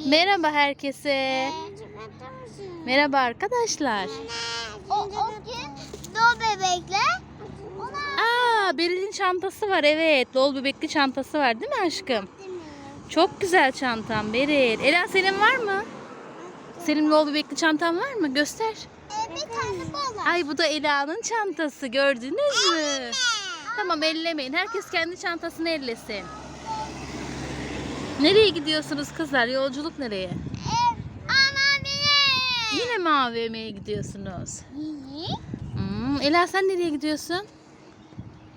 Merhaba herkese. Merhaba arkadaşlar. O, o gün doğu bebekle ona Aa, Beril'in çantası var evet. Dol bebekli çantası var değil mi aşkım? Çok güzel çantam Beril. Ela senin var mı? Senin dol bebekli çantan var mı? Göster. bir tane var. Ay bu da Ela'nın çantası gördünüz mü? Tamam ellemeyin. Herkes kendi çantasını ellesin. Nereye gidiyorsunuz kızlar? Yolculuk nereye? E, anneanneye. Yine mi AVM'ye gidiyorsunuz? İyi. Hmm, Ela sen nereye gidiyorsun?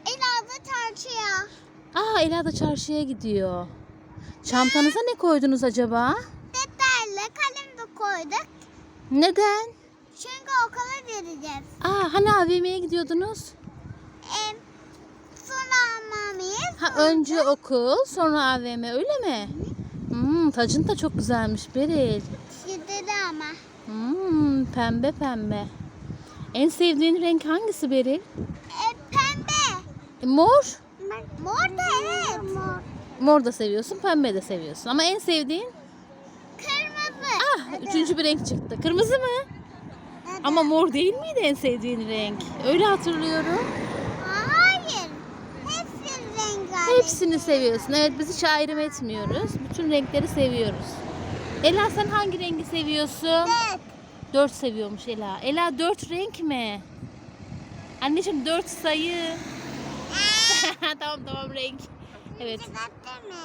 Elazığ tarçıya. Aa Ela da çarşıya gidiyor. Çantanıza ne koydunuz acaba? Defterle kalem de koyduk. Neden? Çünkü okula vereceğiz. Aa hani AVM'ye gidiyordunuz? E, sonra mamiye. Ha önce okul, sonra AVM öyle mi? Hmm, tacın da çok güzelmiş Beril. Şiddeti ama. Hmm, pembe pembe. En sevdiğin renk hangisi Beril? E, pembe. E, mor. Mor da evet. Mor. Mor da seviyorsun, pembe de seviyorsun. Ama en sevdiğin? Kırmızı. Ah, üçüncü bir renk çıktı. Kırmızı mı? Ama mor değil miydi en sevdiğin renk? Öyle hatırlıyorum. Hepsini seviyorsun. Evet biz hiç ayrım etmiyoruz. Bütün renkleri seviyoruz. Ela sen hangi rengi seviyorsun? Evet. Dört seviyormuş Ela. Ela dört renk mi? Anneciğim dört sayı. tamam tamam renk. Evet.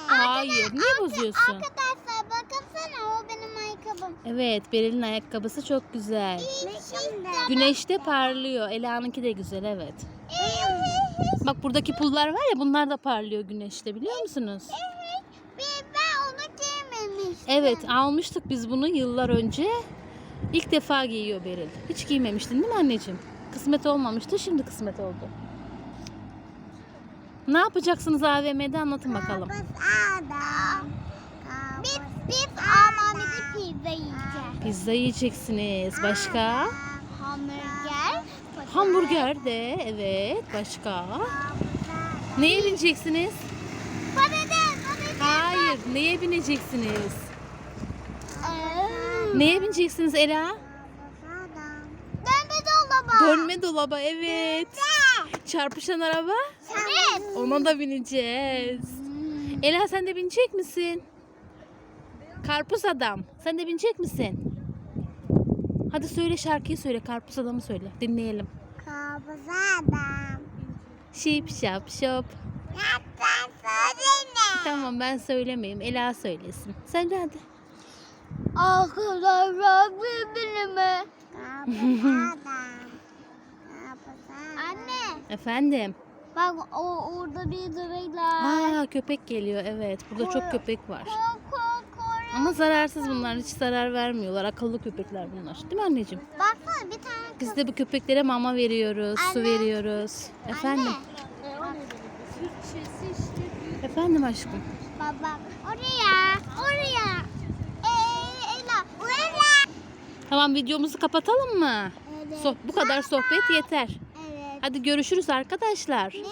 Hayır. Niye bozuyorsun? Arkadaşlar bakınsana o benim ayakkabım. Evet Beril'in ayakkabısı çok güzel. Güneşte parlıyor. Ela'nınki de güzel evet. Bak buradaki pullar var ya bunlar da parlıyor güneşte biliyor musunuz? Bir ben onu giymemiştim. Evet almıştık biz bunu yıllar önce. İlk defa giyiyor Beril. Hiç giymemiştin değil mi anneciğim? Kısmet olmamıştı şimdi kısmet oldu. Ne yapacaksınız AVM'de anlatın bakalım. adam. Biz, biz Almanya'da pizza yiyeceğiz. Pizza yiyeceksiniz. Başka? Hamburger. Hamburger de evet. Başka? Neye bineceksiniz? Hayır. Neye bineceksiniz? Ee, Neye bineceksiniz Ela? Dönme dolaba. Dönme dolaba evet. Çarpışan araba? Evet. Ona da bineceğiz. Ela sen de binecek misin? Karpuz adam. Sen de binecek misin? Hadi söyle şarkıyı söyle. Karpuz adamı söyle. Dinleyelim. Kabız adam. Şip şap şop. Yaptan söyleme. Tamam ben söylemeyeyim. Ela söylesin. Söyle hadi. Arkadaşlar birbirime. Anne Efendim. bak o orada bir bebekler. Aa köpek geliyor evet. Burada çok köpek var. Kork kork kork. Ama zararsız bunlar. Hiç zarar vermiyorlar. Akıllı köpekler bunlar. Değil mi anneciğim? Baksana bir tane. Biz de bu köpeklere mama veriyoruz. Su Anne. veriyoruz. Efendim. Efendim aşkım. Bak oraya oraya. Ee, Ela oraya. Tamam videomuzu kapatalım mı? Evet. So- bu kadar sohbet yeter. Evet. Hadi görüşürüz arkadaşlar. Neyse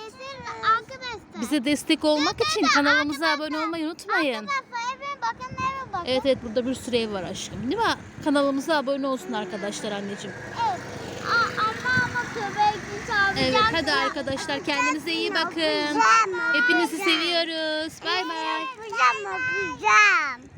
arkadaşlar. Bize destek olmak için kanalımıza abone olmayı unutmayın. Arkadaşlar eve bakın eve bakın. Evet evet burada bir sürü ev var aşkım. Değil mi? Kanalımıza abone olsun arkadaşlar anneciğim. Evet. Aa, ama ama köpek güzel. Evet hadi arkadaşlar kendinize iyi bakın. Hepinizi seviyoruz. Bay bay. Pijama pijama.